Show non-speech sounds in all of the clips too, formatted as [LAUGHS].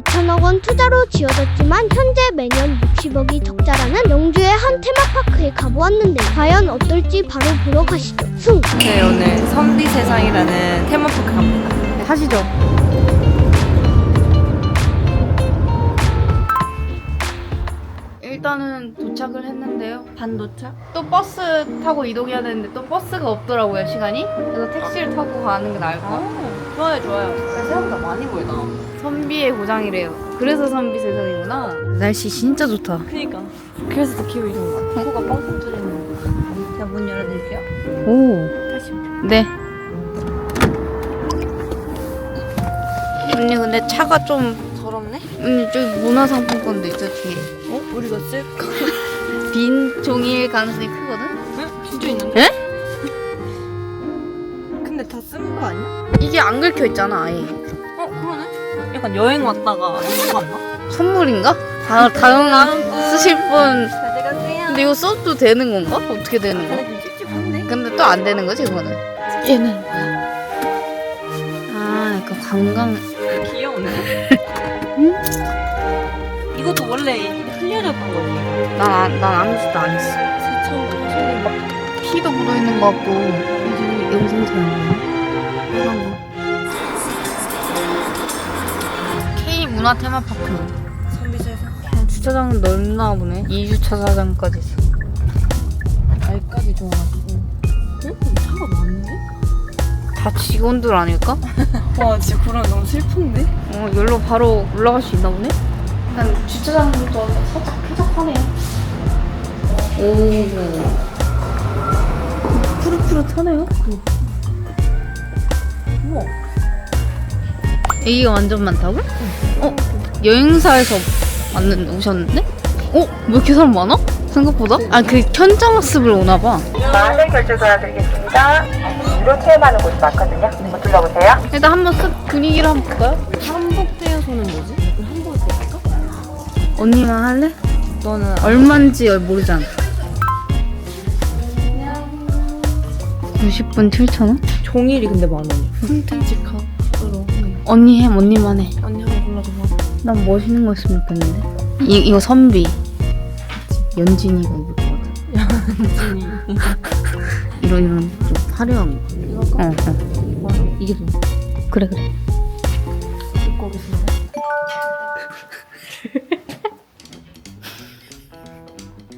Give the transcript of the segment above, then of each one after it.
2천억 원 투자로 지어졌지만 현재 매년 60억이 적자라는 영주의 한 테마파크에 가보았는데 과연 어떨지 바로 보러 가시죠. 승! 네, 오늘 선비 세상이라는 테마파크 갑니다. 네, 하시죠. 일단은 도착을 했는데요. 반 도착? 또 버스 타고 이동해야 되는데 또 버스가 없더라고요, 시간이. 그래서 택시를 타고 가는 게 나을 것 같아요. 좋아요, 좋아요. 생각보다 많이 보이다. 선비의 고장이래요. 그래서 선비 세상이구나. 날씨 진짜 좋다. 그니까. 그래서 더 기분이 좋은 것 같아. 코가 뻥뻥 뚫리는 거. 제가 문 열어드릴게요. 오. 다시. 네. 언니 근데 차가 좀 더럽네? 언니 저기 문화상품권도 있죠 뒤에. 어? 우리가 쓸까? [LAUGHS] 빈 종이일 가능성이 크거든. 응? 진짜 있는데? 에? 근데 다 쓴 거 아니야? 이게 안 긁혀 있잖아 아예. 어, 그러네. 약간 여행 왔다가 이거 왔나? 선물인가? 다 다음 쓰실 분. 가져가세요. 근데 이거 써도 되는 건가? 어떻게 되는 거야? 근데 좀 찝찝한데? 근데 또 안 되는 거지 그거는. 얘는 뭐야? 아 약간 관광. 귀여운데? [LAUGHS] 이것도 원래 흘려졌던 거지. 난난 아무 짓도 안 했어. 거. 피도 묻어 있는 것 같고. 요즘 거. K 문화 테마파크. 선비 세상. 주차장은 넓나 보네. 2 주차장까지 있어. 날까지 좋아가지고. 응? 차가 많은데? 다 직원들 아닐까? [LAUGHS] 와 진짜 그러면 너무 슬픈데? 어, 여기로 바로 올라갈 수 있나 보네? 일단 주차장부터 살짝 쾌적하네요. 오. 푸릇푸릇하네요. 우와. 애기가 완전 많다고? 어? 여행사에서 왔는, 오셨는데? 어? 왜 이렇게 사람 많아? 생각보다? 아, 그 현장 학습을 오나 봐. 많은 결제 도와드리겠습니다. 무료 체험하는 곳이 많거든요. 한번 둘러보세요. 일단 한번 쓱 분위기를 한번 볼까요? 한복대여서는 뭐지? 언니만 할래? 너는 얼만지 모르잖아. 90분 7,000원? 종일이 근데 만 원이야. 콘텐츠 카드로 언니 해, 언니만 해. 언니 하나 골라줘 봐. 난 멋있는 거 있으면 좋겠는데. 이, 이거 선비. 연진이가 입을 것 같아. 진이. 이런, 이런 좀 화려한 거. 어, 어. 이게 좀 그래, 그래.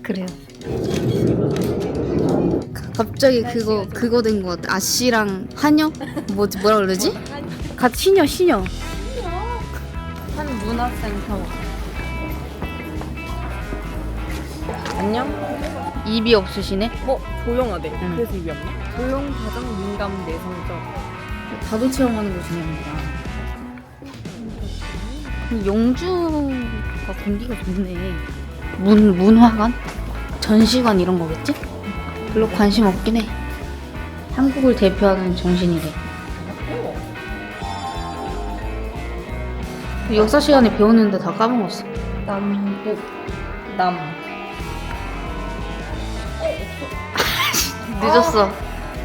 그래요. 갑자기 그거, 그거 된 것 같아. 아씨랑 한여? 뭐지, 뭐라 그러지? 같이 시녀, 시녀. 한 문화센터. 안녕? 입이 없으시네? 뭐 조용하대. 응. 그래서 입이 없나? 조용, 다정, 민감, 내성적. 다도 체험하는 곳이냐보다. 영주가 공기가 좋네. 문, 문화관? 전시관 이런 거겠지? 별로 관심 없긴 해. 한국을 대표하는 정신이래. 역사 시간에 배웠는데 다 까먹었어. 남북 남. [LAUGHS] 늦었어.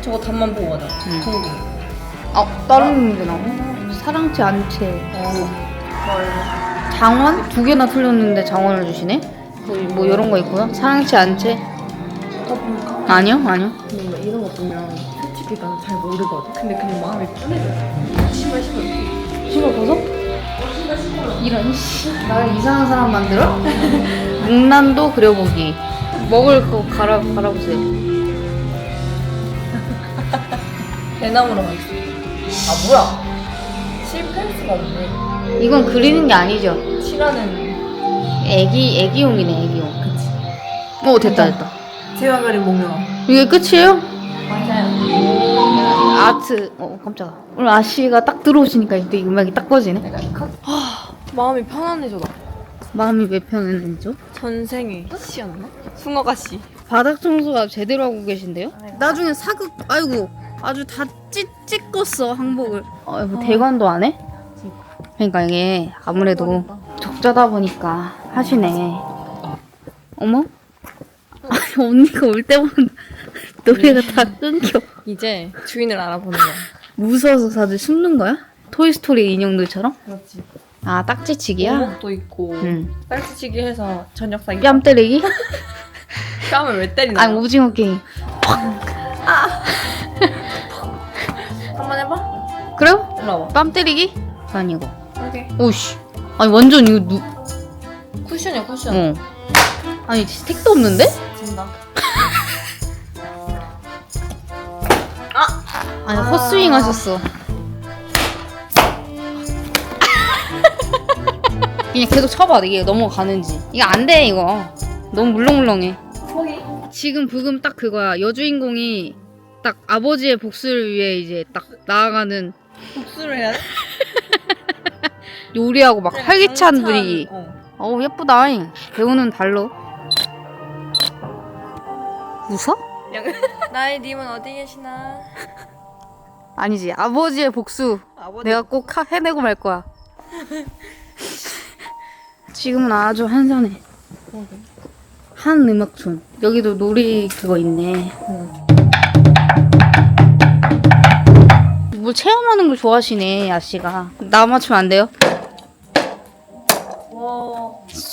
저거 답만 보고 가자. 응. 정도. 아, 다른 게 나오네? 사랑채, 안채. 장원? 두 개나 틀렸는데 장원을 주시네? 뭐, 뭐 이런 거 있고요. 사랑채, 안채. 볼까? 아니요, 아니요. 근데 이런 거 보면 솔직히 난 잘 모르거든. 근데 그냥 마음이 편해져. 신발 신발. 신발 벗어? 이런 씨 나를 이상한 사람 만들어? [LAUGHS] 문난도 그려보기 먹을 거 갈아, 갈아보세요 [LAUGHS] 대나무로 만있어. 아 뭐야? 실패할 수가 없네. 이건 그리는 게 아니죠 칠하는 애기, 애기용이네 애기용 그치. 어 됐다 됐다 제가 그린 목록. 이게 끝이에요? 맞아요. 아트 어 깜짝아 오늘 아씨가 딱 들어오시니까 이때 이 음악이 딱 꺼지네 마음이 편안해져 나. 마음이 왜 편했는지죠? 전생에 씨였나? 숭어가 씨. 바닥 청소가 제대로 하고 계신데요? 나중에 사극 아이고 아주 다 찢, 찢었어 항복을 어, 뭐 대관도 안 해? 그러니까 이게 아무래도 적자다 보니까 하시네 어머? [LAUGHS] 아니 언니가 올 때마다 [LAUGHS] 노래가 다 끊겨 이제 주인을 알아보는 거야. 무서워서 다들 숨는 거야? 토이스토리 인형들처럼? 그렇지. 아 딱지치기야? 오목도 있고 응. 딸치치기 해서 저녁 사기 뺨 때리기? [LAUGHS] 뺨을 왜 때리나? 아니 오징어 게임. 한번 해봐. 일로 와봐. 뺨 때리기? 아니고. 오케이. 오씨. 아니 완전 이거 누. 쿠션이야 쿠션. 어. 아니 택도 없는데? 진다. [LAUGHS] 아니 헛스윙 하셨어. [LAUGHS] 그냥 계속 쳐봐 이게 넘어가는지. 이거 안 돼 이거. 너무 물렁물렁해. 포기. 지금 부금 딱 그거야. 여주인공이 딱 아버지의 복수를 위해 이제 딱 나아가는 복수를 해야 돼? 요리하고 막 활기찬 분위기. 어. 어우 예쁘다. 배우는 달러. 웃어? [LAUGHS] 나의 님은 어디 계시나? 아니지. 아버지의 복수. 아버지. 내가 꼭 하- 해내고 말 거야. 지금은 아주 한산해. 한 음악촌. 여기도 놀이 그거 있네. 뭘 체험하는 걸 좋아하시네, 아씨가. 나 맞추면 안 돼요?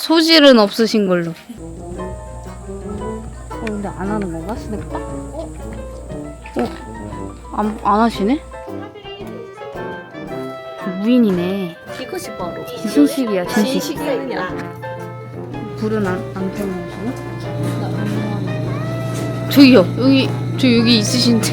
소질은 없으신 걸로. 어, 근데 안 하는 건가? 스냅바? 어? 안, 안 하시네? 무인이네. 이것이 바로 진식이야, 진식. 진식이야. 불은 안, 안 켜놓으시네? 저기요, 여기, 저 여기 있으신데.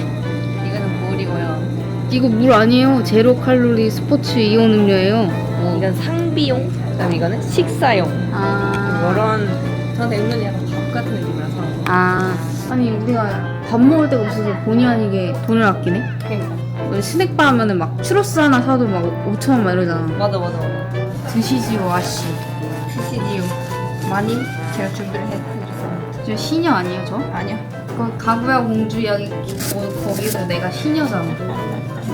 이거는 물이고요. 이거 물 아니에요. 제로 칼로리 스포츠 이온 음료예요. 뭐. 이건 상비용. 그다음 이거는 식사용. 아. 이런 저한테 은근히 약간 밥 같은 느낌이라서. 아. 아니, 우리가 밥 먹을 데가 없어서 본의 아니게 돈을 아끼네? 그러니까. 우리 스낵바 하면은 막 추러스 하나 사도 막 5천원 막 이러잖아. 맞아 맞아 맞아. 드시지요, 아씨. CCDU 많이 제가 준비를 해드렸습니다. 저 시녀 아니에요, 저? 아니요. 그 가구야 공주 이야기 뭐, 거기서 내가 시녀잖아.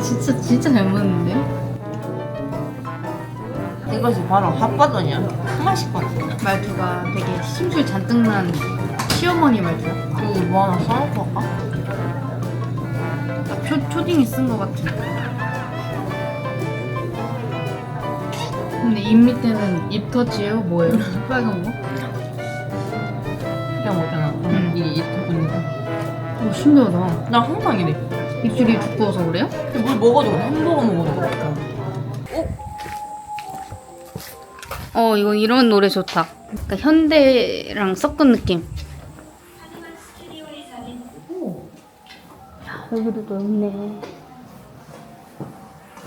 진짜 진짜 잘 먹는데? 이것이 바로 핫바전이야. 하나씩거든. 말투가 되게 심술 잔뜩 난 시어머니 말투야. 그뭐 하나 써놓고 할까? 초, 초딩이 쓴 것 같은. 근데 입 밑에는 입 터치예요? 뭐예요? [LAUGHS] 빨간 거? 그냥 뭐잖아. 응. 이게 이렇게 보니까. 오 신기하다. 나 항상 이래. 입술이 두꺼워서 그래요? 물 먹어도 그래. 햄버거 먹어도 그래. 어 이건 이런 노래 좋다. 그러니까 현대랑 섞은 느낌. 야 여기도 넓네.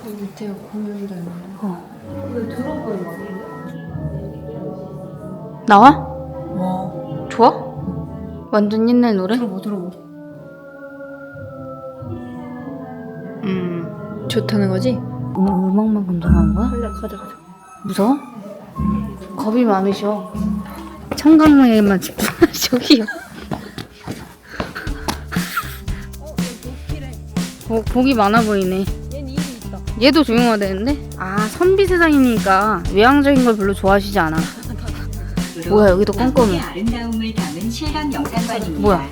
밑에 공연도 있네. 어. 나와? 와. 좋아? 완전 옛날 노래? 들어보 들어보. 음. 좋다는 거지? 음 음악만 감상하는 거야? 가자 가자. 무서워? 겁이 많으셔. 청강에만 집중. [LAUGHS] 저기요. 어, 복이 많아 보이네. 얘는 일이 있다. 얘도 조용하다는데? 아, 선비 세상이니까 외향적인 걸 별로 좋아하시지 않아. 뭐야, 여기도 꼼꼼해. 아름다움을 담은 실감 영상관입니다. 뭐야?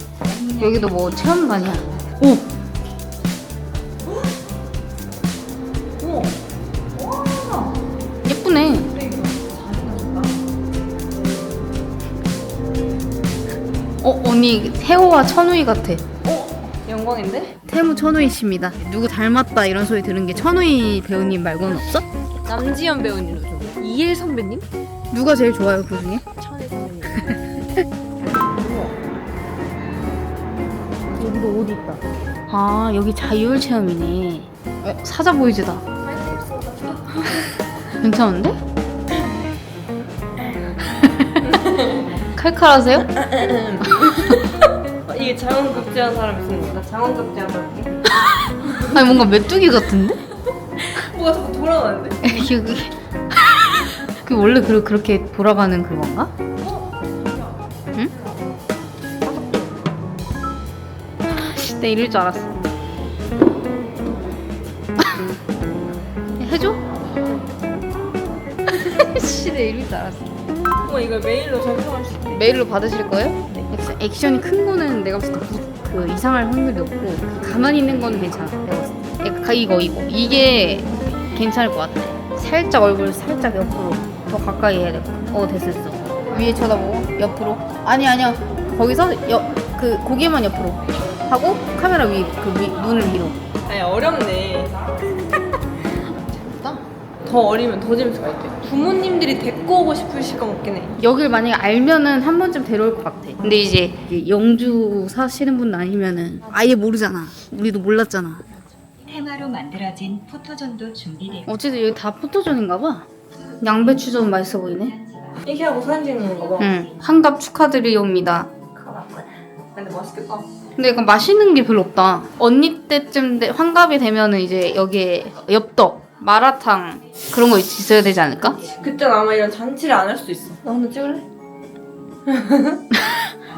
여기도 뭐 체험관이야. 오! 언니 태호와 천우희 같아. 영광인데? 태무 천우희 씨입니다. 누구 닮았다 이런 소리 들은 게 천우희 배우님 말고는 없어? 남지현 배우님도 좀. 이일 선배님? 누가 제일 좋아요 그 중에? 천혜 선배님. [LAUGHS] 여기도 옷 있다. 아 여기 자유율 체험이네. 어 사자 보이즈다. [LAUGHS] 괜찮은데? [LAUGHS] 칼칼하세요? 어, 이게 장원급제한 사람 있는 거다. 장원급제한 사람. [LAUGHS] 아니 뭔가 메뚜기 같은데? [LAUGHS] 뭐가 자꾸 돌아가는데? [LAUGHS] 여기 그 원래 그, 그렇게 돌아가는 그건가? 응? 씨, 내 이럴 줄 알았어. 해줘? 씨, 내 이럴 줄 알았어. 어 이걸 메일로 전송할 수 있대. 메일로 받으실 거예요? 액션- 액션이 큰 거는 내가 봤을 때 부- 그 이상할 확률이 없고 그 가만히 있는 거는 괜찮아. 내가 봤을 때. 가- 이거 이거 이게 괜찮을 것 같아. 살짝 얼굴 살짝 옆으로 더 가까이 해야 돼. 어 됐어 됐어. 위에 쳐다보고 옆으로. 아니 아니야. 거기서 여, 그 고개만 옆으로 하고 카메라 위그 위, 눈을 위로. 아니 어렵네. 더 어리면 더 재밌을 것 같아. 부모님들이 데리고 오고 싶으실 것 같긴 해. 여길 만약에 알면은 한 번쯤 데려올 것 같아. 근데 이제 영주 사시는 분 아니면은 아예 모르잖아. 우리도 몰랐잖아. 테마로 만들어진 포토존도 준비되고 어쨌든 여기 다 포토존인가 봐. 양배추전 맛있어 보이네. 이렇게 하고 사진 찍는 거 봐. 응. 환갑 축하드리옵니다. 근데 맛있겠다. 근데 약간 맛있는 게 별로 없다. 언니 때쯤 돼, 환갑이 되면은 이제 여기에 엽떡, 마라탕 그런 거 있- 있어야 되지 않을까? 그땐 아마 이런 잔치를 안 할 수도 있어. 나 한번 찍을래? [LAUGHS]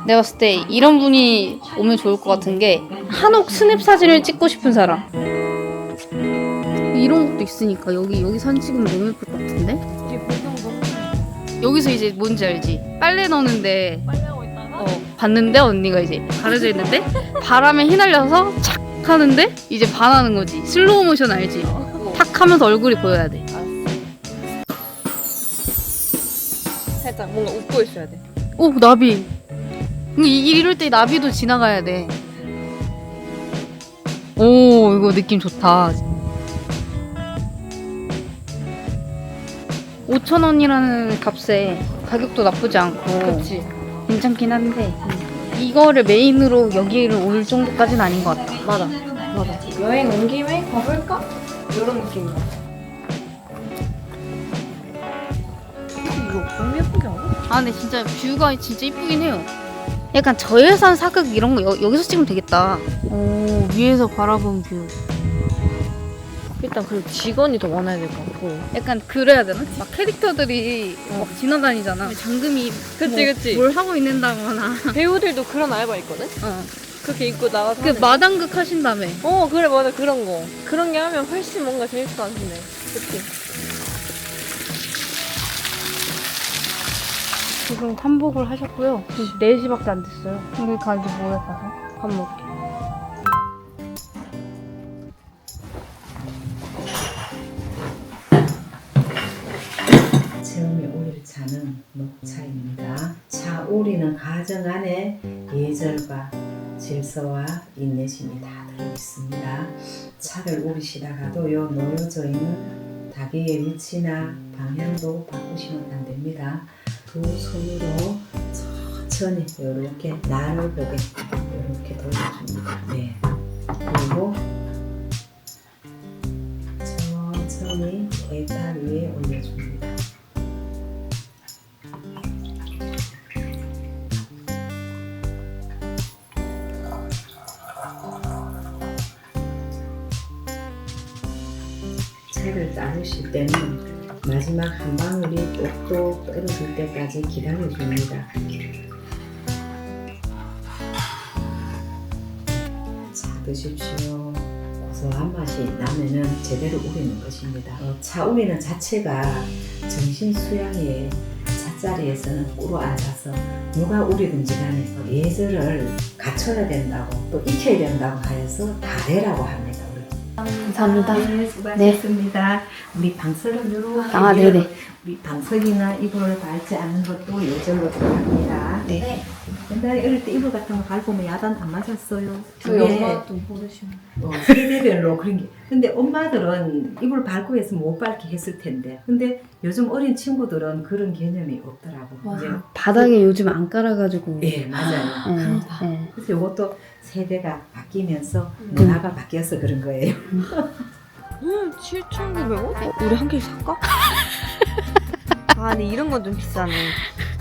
내가 봤을 때 이런 분이 오면 좋을 것 같은 게 한옥 스냅 사진을 찍고 싶은 사람. 이런 것도 있으니까 여기 여기 사진 찍으면 너무 예쁠 것 같은데? 이게 배경도 여기서 이제 뭔지 알지? 빨래 넣는데 어 봤는데 언니가 이제 가려져 있는데 바람에 휘날려서 착 하는데 이제 반하는 거지 슬로우 모션 알지? 탁 하면서 얼굴이 보여야 돼 살짝 뭔가 웃고 있어야 돼. 오 나비 이, 이럴 때 나비도 지나가야 돼 오 이거 느낌 좋다 5천 원이라는 값에 가격도 나쁘지 않고 그치. 괜찮긴 한데 이거를 메인으로 여기를 올 정도까지는 아닌 것 같다. 맞아. 맞아. 여행 온 김에 가볼까? 이런 느낌이야. 이거 너무 예쁘게 하고? 아 근데 진짜 뷰가 진짜 이쁘긴 해요. 약간 저예산 사극 이런 거 여, 여기서 찍으면 되겠다. 오 위에서 바라본 뷰. 일단 그리고 직원이 더 많아야 될 것 같고. 약간 그래야 되나? 막 캐릭터들이 막 지나다니잖아. 장금이 그치, 뭐, 그치. 뭘 하고 있는다거나. 배우들도 그런 알바 있거든? 어. 그렇게 입고 나가서. 그 하는 마당극 하신다며. 어 그래 맞아 그런 거 그런 게 하면 훨씬 뭔가 재밌을 것 같은데 그치? 지금 한복을 하셨고요. 4시밖에 안 됐어요. 여기 가지 뭐해 가서 밥 먹게. 질서와 인내심이 다 들어있습니다. 차를 오리시다가도요 놓여져 있는 다기의 위치나 방향도 바꾸시면 안 됩니다. 두 손으로 천천히 이렇게 나를 보게 이렇게 돌려줍니다. 네. 그리고 천천히 계단 위에 올려줍니다. 때는 마지막 한 방울이 똑똑 떨어질 때까지 기다려 줍니다. 차 드십시오. 고소한 맛이 나면은 제대로 우리는 것입니다. 어, 차 우리는 자체가 정신 수양의 찻자리에서는 꿇어 앉아서 누가 우리든지 간에 어, 예절을 갖춰야 된다고 또 익혀야 된다고 하여서 다래라고 합니다. 감사합니다. 네, 수고하셨습니다. 우리 방석은 이렇게 아, 네네. 우리 방석이나 이불을 밟지 않는 것도 예절로 들어갑니다. 네. 옛날에 어릴 때 이불 같은 거 밟으면 야단 안 맞았어요. 저희 엄마도 모르시면 어, 세대별로 그런 게. 근데 엄마들은 이불 밟고 했으면 못 밟게 했을 텐데. 근데 요즘 어린 친구들은 그런 개념이 없더라고. 이제 바닥에 요즘 안 깔아가지고. 예, 맞아요. 네, 네. 그래서 이것도 세대가 바뀌면서 음. 문화가 바뀌어서 그런 거예요. 음 7,900원? 어, 우리 한 개 살까? [LAUGHS] 아 근데 이런 건 좀 비싸네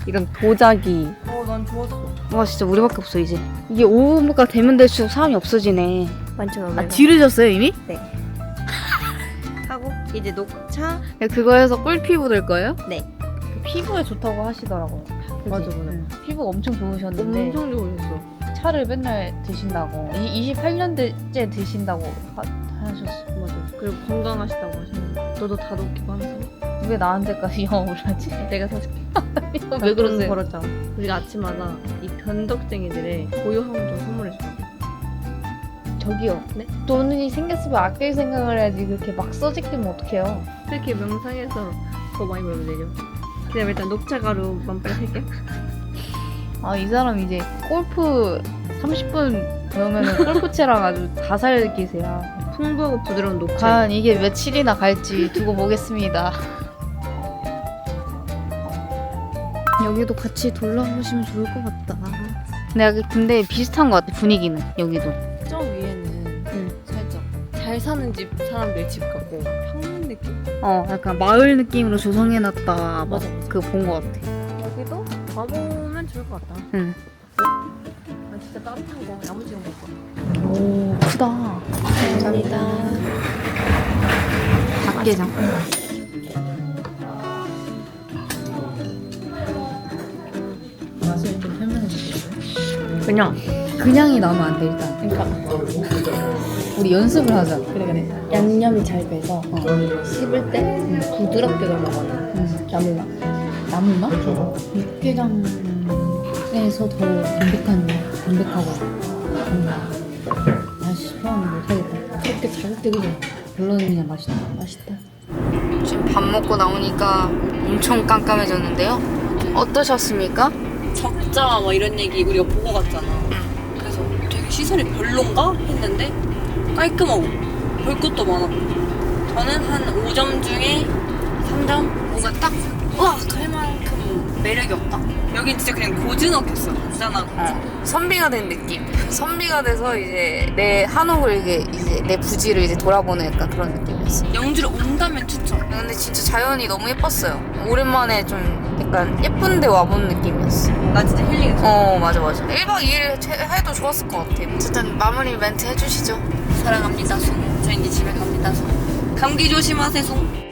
이런 도자기 어 난 좋았어 와 진짜 우리밖에 없어 이제. 이게 오후가 되면 될수록 사람이 없어지네. 11,500원 아 지르셨어요 이미? [LAUGHS] 하고 이제 녹차 그거 해서 꿀 피부 될 거예요? 네. 그 피부에 좋다고 하시더라고요. 맞아, 맞아. 응. 피부가 엄청 좋으셨는데 엄청 좋으셨어 차를 맨날 드신다고. 이 28년째 드신다고 하, 하셨어. 맞아 그리고 건강하시다고 하셨는데 너도 다 녹기고 하면서 왜 나한테까지 영업을 하지? [LAUGHS] 내가 사줄게 [LAUGHS] 왜 그러세요? 벌었잖아 우리가 아침마다 이 변덕쟁이들의 고요함을 좀 선물해 줘 저기요. 네? 돈이 생겼으면 아낄 생각을 해야지 그렇게 막 써지키면 어떡해요. 이렇게 명상해서 더 많이 벌면 되죠. 그냥 일단 녹차 가루 만 빨리 살게. 아 이 사람 이제 골프 30분 배우면 골프채랑 아주 다살 기세요. 풍부하고 부드러운 녹차. 과연 이게 며칠이나 갈지 두고 보겠습니다. 여기도 같이 돌아보시면 좋을 것 같다. 근데, 근데 비슷한 것 같아 분위기는 여기도. 저 위에는 살짝 잘 사는 집 사람들 집 같고 평면 느낌? 어 약간 마을 느낌으로 조성해놨다. 맞아, 그본 것 같아. 여기도 가보면 좋을 것 같다. 응. 아 진짜 따뜻한 거 야무지게 먹을 거야. 오 크다. 감사합니다. 닭게장. 맛을 좀 설명해 주세요. 그냥 그냥이 나오면 안 돼 일단. 그러니까 [LAUGHS] 우리 연습을 하자. 그래 그래. 양념이 잘 배서 씹을 때 부드럽게 넘어가는 나물맛. 나물맛? 육개장에서 더 담백한 담백하고 뭔가 맛이 표현 못하겠다. 그렇게 자극적이지. 물론 그냥 맛있다. 맛있다. 지금 밥 먹고 나오니까 엄청 깜깜해졌는데요. 어떠셨습니까? 적자 뭐 이런 얘기 우리가 보고 갔잖아. 그래서 되게 시설이 별론가 했는데 깔끔하고 볼 것도 많았고 저는 한 5점 중에 3점? 뭔가 딱 우와 할 만큼 매력이 없다. 여긴 진짜 그냥 고즈넉했어. 잔잔하고. 선비가 된 느낌. 선비가 돼서 이제 내 한옥을 이게 이제 내 부지를 이제 돌아보는 약간 그런 느낌이었어. 영주를 온다면 추천. 근데 진짜 자연이 너무 예뻤어요. 오랜만에 좀 약간 예쁜데 와본 느낌이었어. 나 진짜 힐링했어. 어 맞아 맞아 1박 2일 해도 좋았을 것 같아 어쨌든 마무리 멘트 해주시죠 사랑합니다, 송. 저 이제 집에 갑니다, 송. 감기 조심하세요, 송.